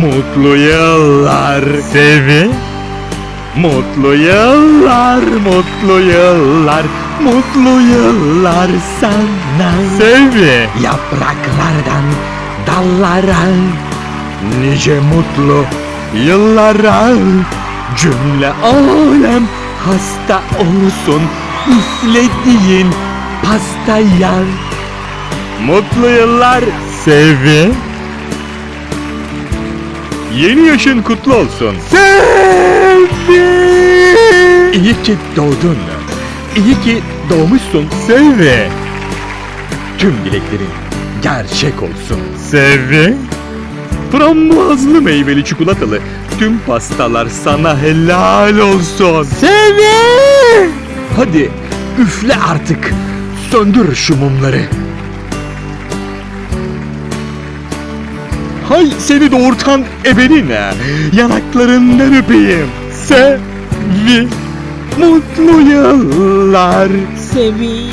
Mutlu yıllar Sevi. Mutlu yıllar, mutlu yıllar, mutlu yıllar sana. Sevi. Yapraklardan dallara nice mutlu yıllara cümle alem hasta olsun üflediğin pastaya. Mutlu yıllar Sevi. Yeni yaşın kutlu olsun. Sevi. İyi ki doğdun. İyi ki doğmuşsun. Sevi. Tüm dileklerin gerçek olsun. Sevi. Frambuazlı meyveli çikolatalı tüm pastalar sana helal olsun. Sevi. Hadi üfle artık. Söndür şu mumları. Hay seni doğurtan ebeline yanaklarından öpeyim. Sevi mutlu yıllar. Sevi.